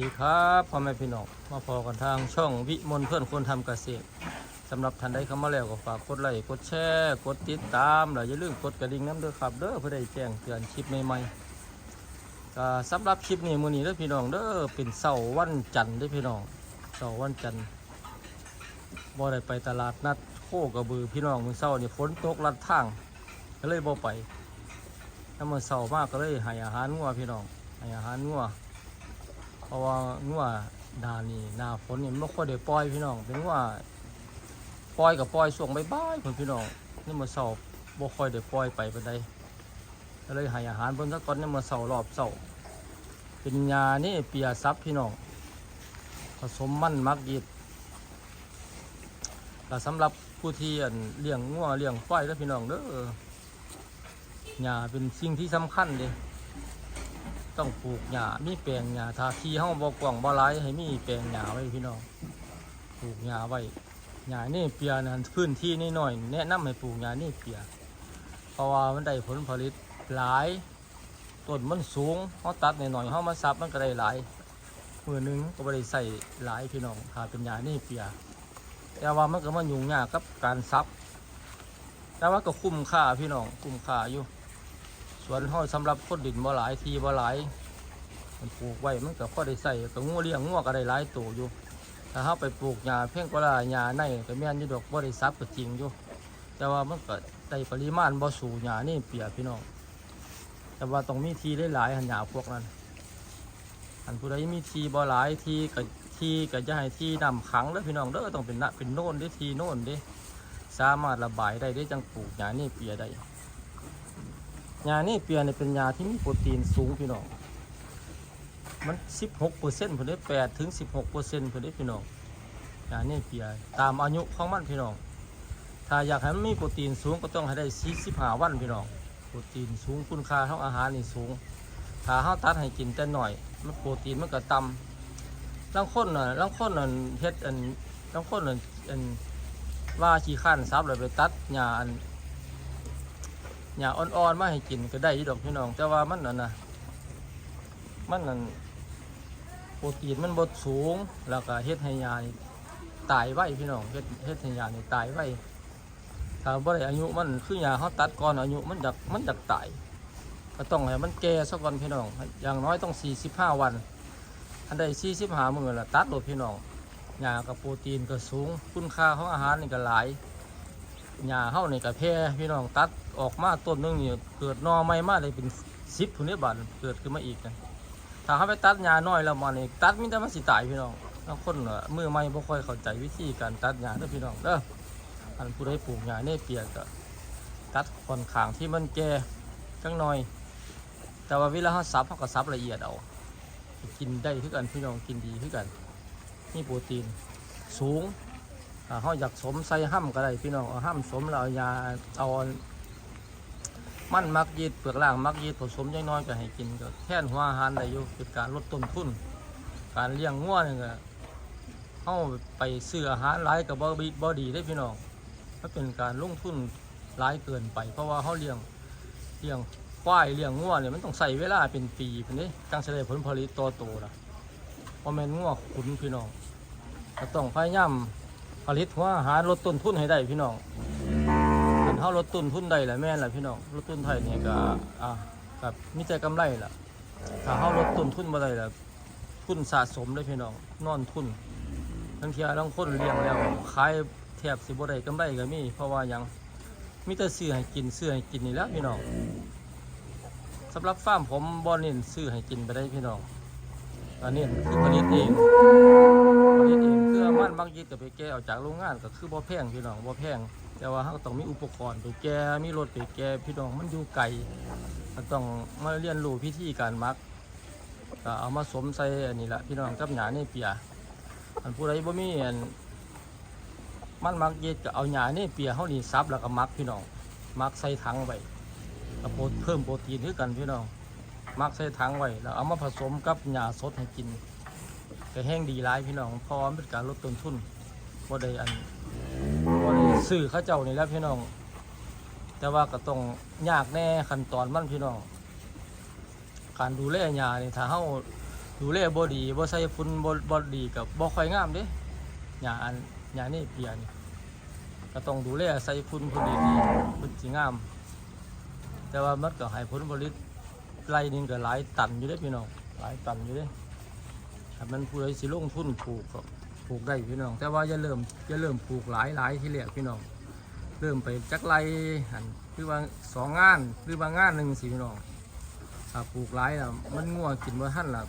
ดีครับพ่อแม่พี่น้องมาพอกันทางช่องวิมลเพื่อนคนทำเกษตรสำหรับท่านใดเข้ามาแล้วก็ฝากกดไลค์กดแชร์กดติดตามแล้วอย่าลืมกดกระดิ่งน้ำเด้อครับเด้อเพื่อได้แจ้งเตือนคลิปใหม่ๆก็สำหรับคลิปนี้มื้อนี้เด้อพี่น้องเด้อเป็นเสาร์วันจันทร์เด้อพี่น้องเสาร์วันจันทร์บ่ได้ไปตลาดนัดโคกระบือพี่น้องมื้อเช้านี่ฝนตกลัดทางก็เลยบ่ไปถ้ามื้อเช้ามากก็เลยให้อาหารงัวพี่น้องให้อาหารงัว ราะว่างัวหนานี่หนาฝนนี่มันไม่ค่อยได้ปล่อยพี่น้องเป็นว่าปล่อยกับปล่อยช่วงบ่ายๆคนพี่น้องนี่มาเสาบ่ค่อยได้ปล่อยไปปานใดก็เลยให้อาหารเพิ่นสักก่อนนี่มาเสารอบเสาเป็นยานี่เปียซับพี่น้องผสมมันมักยีดแต่สำหรับผู้ที่อนเลี้ยงงัวเลี้ยงควายแล้วพี่น้องเด้อยาเป็นสิ่งที่สำคัญเลย ต้องปลูกหญ้ามีแปลงหญ้าทาทีห้องบ่กว้างบ่หลายให้มีแปลงหญ้าไว้พี่น้องปลูกหญ้าไว้หญ้านี่เปียนันพื้นที่นี่หน้อยแนะนำให้ปลูกหญ้านี่เปียเพราะว่ามันได้ผลผลิตหลายต้นมันสูงเฮาตัดหน่อยๆเฮามาซับมันก็ได้หลายมือหนึงก็บ่ได้ใส่หลายพี่น้องถ้าเป็นหญ้านี่เปียแต่ว่ามันก็มายุ่งยากกับการซับแต่ว่าก็คุ้มค่าพี่น้องคุ้มค่าอยู่ สวนห้อยสำหรับคนดินบ่หลายทีบ่หลายมันปลูกไว้มันก็พอได้ใส่ก็งัวเลี้ยงงัวก็ได้หลายตัวอยู่ ถ้าเฮาไปปลูกหญ้าเพียงก็ละหญ้าในก็แม่นอยู่ดอกบ่ได้ซับก็จริงอยู่ แต่ว่ามันก็ได้ปริมาณบ่สูงหญ้านี่เปียพี่น้องแต่ว่าต้องมีทีได้หลายหันหญ้าพวกนั้นอันผู้ใดมีทีบ่หลายทีก็ทีก็จะให้ทีน้ำขังเด้อพี่น้องเด้อต้องเป็นนะเป็นโน่นเด้ทีโน่นเด้สามารถระบายได้ได้จังปลูกหญ้านี่เปียได้ ยานี่เปียเนี่ยเป็นยาที่มีโปรตีนสูงพี่น้อง มันสิบหกเปอร์เซ็นต์ผลได้แปดถึงสิบหกเปอร์เซ็นต์ผลได้พี่น้องยานี่เปียตามอายุของมันพี่น้อง ถ้าอยากให้มันมีโปรตีนสูงก็ต้องให้ได้สี่สิบห้าวันพี่น้อง โปรตีนสูงคุณค่าของอาหารนี่สูง ถ้าเฮาตัดให้กินแต่หน่อย มันโปรตีนมันก็ต่ำลังคนน่ะลังคนน่ะเฮ็ดอันลังคนน่ะอันว่าขี้ข้านซับเลยไปตัดหญ้าอัน หญ้าอ่อนๆมาให้กินก็ได้อยู่ดอกพี่น้อง แต่ว่ามันนั่นนะมันนั่นโปรตีนมันบดสูง แล้วก็เฮ็ดให้หญ้านี่ตายไวพี่น้องเฮ็ดเฮ็ดให้หญ้านี่ตายไวถ้าบ่ได้อายุมันคือหญ้าเฮาตัดก่อนอายุมันจักมันจักตายก็ต้องให้มันแก่ซะก่อนพี่น้องอย่างน้อยต้อง 45 วัน อันใด45มื้อละตัดโดดพี่น้องหญ้ากับโปรตีนก็สูง คุณค่าของอาหารนี่ก็หลาย หญ้าเฮานี่ก็แพร่พี่น้องตัดออกมาต้นนึงนี่เกิดหนอใหม่มาได้เป็นสิบพุ่นนี้บาทเกิดขึ้นมาอีกนะถ้าเขาไปตัดหญ้าน้อยแล้วมานี่ตัดมีแต่มันสิตายพี่น้องบางคนน่ะมือใหม่บ่ค่อยเข้าใจวิธีการตัดหญ้าเด้อพี่น้องเด้ออันผู้ใดปลูกหญ้าเนี่ยเปียกก็ตัดค่อนข้างที่มันแก่จังหน่อย แต่ว่าเวลาเขาสับเขาก็สับละเอียดเอากินได้คือกันพี่น้องกินดีคือกันนี่โปรตีนสูง เขาอยากสมใส่ห้ำก็ได้พี่น้องเอาห้ำสมแล้วเอายาเอามันมักยีดเปลือกล่างมักยีดผสมยังน้อยก็ให้กินก็แค่นหัวอาหารได้อยู่เป็นการลดต้นทุน การเลี้ยงงัวนี่ก็เขาไปซื้ออาหารหลายกับบ่ดีบ่ดีได้พี่น้องมันเป็นการลงทุนหลายเกินไป เพราะว่าเขาเลี้ยงเลี้ยงควายเลี้ยงงัวเนี่ยมันต้องใส่เวลาเป็นปีเป็นนี้จังจะได้ผลผลิตโตโตๆนะเพราะแม่นงัวขุนพี่น้องก็ต้องพยายาม ผลิตหัวอาหารลดต้นทุนให้ได้พี่น้องเห็นเขาลดต้นทุนได้แหละแม่นแหละพี่น้องลดต้นไทยนี่ก็อ่ากับมีแต่กำไรล่ะถ้าเขาลดต้นทุนมาได้ล่ะทุนสะสมเลยพี่น้อง นอนทุนทั้งเทียทั้งคนเลี้ยงแล้วขายแทบสิบได้กำไรก็มีเพราะว่ายังมีแต่ซื้อให้กินซื้อให้กินนี่แล้วพี่น้องสำหรับฟาร์มผมบ่เน้นซื้อให้กินไปได้พี่น้อง อันนี้คือผลิตเองผลิตเองเครื่องมันบางยีดก็ไปแก้ออกจากโรงงานก็คือบ่แพงพี่น้องบ่แพงแต่ว่าเราต้องมีอุปกรณ์ไปแก้มีรถไปแก้พี่น้องมันอยู่ไกลก็ต้องมาเรียนรู้พิธีการมักก็เอามาสมใส่อันนี้ละพี่น้องกับหญ้านี่เปียอันผู้ใดบ่มีอันมันมักยีดก็เอาหญ้านี่เปียเฮานี่ซับแล้วก็มักพี่น้องมักใส่ถังไว้โปรเพิ่มโปรตีนคือกันพี่น้อง มักใส่ถังไว้แล้วเอามาผสมกับหญ้าสดให้กินก็แห้งดีหลายพี่น้องพราะว่ามันเป็นการลดต้นทุนบ่ได้อันบ่ได้ซื้อข้าเจ้านี่แล้วพี่น้อง แต่ว่าก็ต้องยากแน่ขั้นตอนมันพี่น้อง การดูแลหญ้านี่ถ้าเฮาดูดูแลบ่ดีบ่ใส่ฝุ่นบ่บ่ดีกับบ่ค่อยงามเด้หญ้าอันหญ้านี่เปียนี่ก็ต้องดูแลใส่ฝุ่นพุ่นดีๆพุ่นสิงาม แต่ว่ามันก็ให้ผลผลิต ไรหนึงก็หลายตันอยู่เด้พี่น้องหลายตันอยู่เด้ถ้ามันผู้ใดสิลงทุนปลูกก็ปลูกได้พี่น้อง แต่ว่าอย่าเริ่มอย่าเริ่มปลูกหลายหลายที่แรกพี่น้อง เริ่มไปจักไรหันหรือว่าสองงานหรือว่างงานหนึ่งสิพี่น้องถ้าปลูกหลายแล้วมันง่วกินว่าท่านล่ะ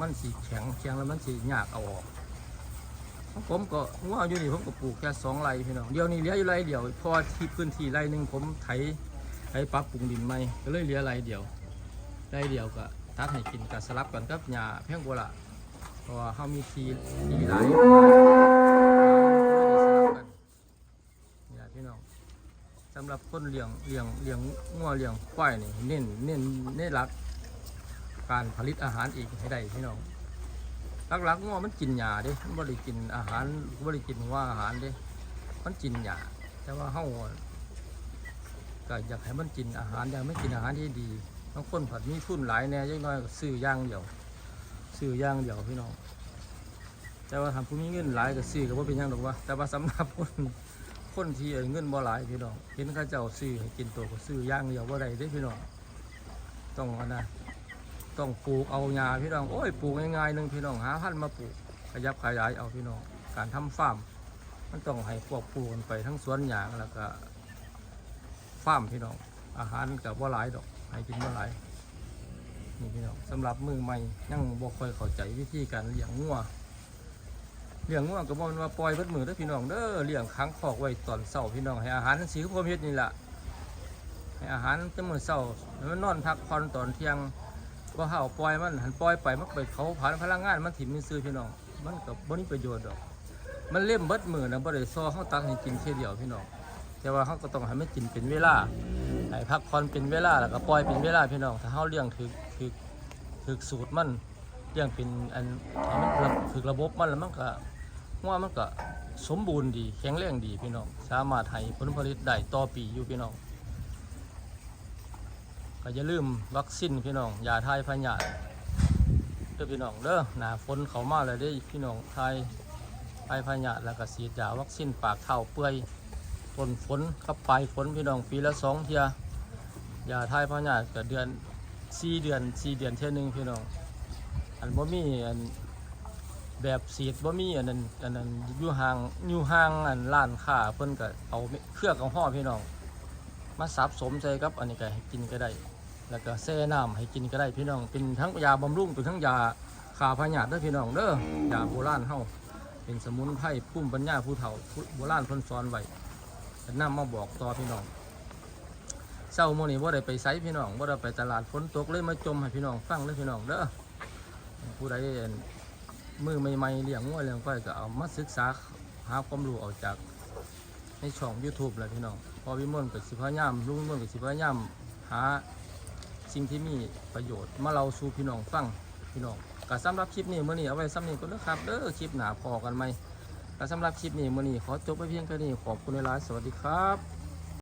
มันสีแข็งแข็งแล้วมันสีหยากเอาออก ผมก็ง่วอยู่นี่ผมก็ปลูกแค่สองไรพี่น้องเดียวนี้เหลืออยู่ไรเดียวเพราะว่าที่พื้นที่ไรหนึ่งผมไถไถปรับปรุงดินใหม่ก็เลยเหลือไรเดียว ไรเดียวก็ตัดให้กินกับสลับกันกับหญ้าแพงโบละเพราะว่าเขามีทีทีหลายนี่ละพี่น้องสำหรับคนเลี้ยงเลี้ยงเลี้ยงงัวเลี้ยงควายนี่เน้นเน้นเน้นหลัก การผลิตอาหารอีกให้ได้พี่น้องหลักๆงัวมันกินหญ้าเด้มันบ่ได้กินอาหารบ่ได้กินว่าอาหารเด้มันกินหญ้าแต่ว่าเฮาก็อยากให้มันกินอาหารอยากไม่กินอาหารที่ดี บางคนผัดมีทุนหลายแน่ยังน้อยก็ซื้อย่างเดียวซื้อย่างเดียวพี่น้อง แต่ว่าทำผู้มีเงินหลายก็ซื้อก็บ่าเป็นหยังดอกว่า แต่ว่าสำหรับคนคนที่เงินบ่หลายพี่น้องเห็นข้าเจ้าซื้อให้กินตัวก็ซื้อย่างเดียวบ่าได้เด้พี่น้องต้องอันนะต้องปลูกเอาหญ้าพี่น้องโอ้ยปลูกง่ายๆหนึ่งพี่น้องหาพันมาปลูกขยับขยายเอาพี่น้องการทำฟาร์มมันต้องให้พวกปลูกกันไปทั้งสวนหญ้าแล้วก็ฟาร์มพี่น้องอาหารกับบ่าหลายดอก ให้กินบ่หลายนี่พี่น้องสำหรับมือใหม่ยังบ่ค่อยเข้าใจวิธีการเลี้ยงงัวเลี้ยงง่วงก็บ่แมันว่าปล่อยเบิดมือเด้อพี่น้องเด้อเลี้ยงค้างคอกไว้ตอนเช้าพี่น้องให้อาหารสีคือผมเฮ็ดนี่แหละให้อาหารแต่มื้อเช้าแล้วมันนอนพักผ่อนตอนเที่ยงบ่เฮาปล่อยมันหันปล่อยไปมันไปเขาผลาญพลังงานมันถิ่มมันซื้อพี่น้องมันก็บ่มีประโยชน์ดอก มันเล่มเบิดมือนะบ่ได้ซอเฮาตักให้กินแค่เดียวพี่น้องแต่ว่าเฮาก็ต้องให้มันกินเป็นเวลา ให้พักผ่อนเป็นเวลาแล้วก็ปล่อยเป็นเวลาพี่น้องถ้าเฮาเลี้ยงถึกถึกถึกสูตรมันเลี้ยงเป็นอันให้มันถึกระบบมันแล้วมันก็ว่ามันก็สมบูรณ์ดีแข็งแรงดีพี่น้องสามารถให้ผลผลิตได้ต่อปีอยู่พี่น้องก็อย่าลืมวัคซีนพี่น้องยาทายพยาธิเด้อพี่น้องเด้อหนาฝนเขามาเลยได้พี่น้องทายทายพยาธิแล้วก็ฉีดยาวัคซีนปากเท้าเปื่อย ฝนฝนกับปลายฝนพี่น้องปีละสองเทียยาทายพยาธิก็เดือนสี่เดือนสี่เดือนเท่านึงพี่น้องอันบ่มีอันแบบสีดบ่มีอันนั้นอันนั้นอยู่ห่างอยู่ห่างอันร้านค้าเพิ่นก็เอาเครื่องของห่อพี่น้อง มาสับสมใส่กับอันนี้ก็ให้กินก็ได้ แล้วก็แช่น้ำให้กินก็ได้พี่น้อง เป็นทั้งยาบำรุงเป็นทั้งยาขาพยาธิเด้อพี่น้องเด้อยาโบราณเฮาเป็นสมุนไพรภูมิปัญญาผู้เฒ่าโบราณเพิ่นสอนไว้ ก็นำมาบอกต่อพี่น้องเช้ามื้อนี้บ่าได้ไปไสพี่น้องบ่าได้ไปตลาดฝนตกเลยมาจมให้พี่น้องฟังเด้อพี่น้องเด้อผู้ใดเห็นมือใหม่ๆเลี้ยงงัวเลี้ยงควายก็เอามาศึกษาหาความรู้เอาจากในช่อง YouTube แหละพี่น้องพอวิมลกับสิพยายามลุงวิมลกับสิพยายามหาสิ่งที่มีประโยชน์มาเราสู่พี่น้องฟังพี่น้องก็สำหรับคลิปนี้เมื้อนี้เอาไว้ซ้ำนี้ก็เด้อครับเด้อคลิปหนาพอกันไหม และสำหรับคลิปนี้มือนี้ขอจบไปเพียงแค่นี้ขอบคุณหลายๆสวัสดีครับ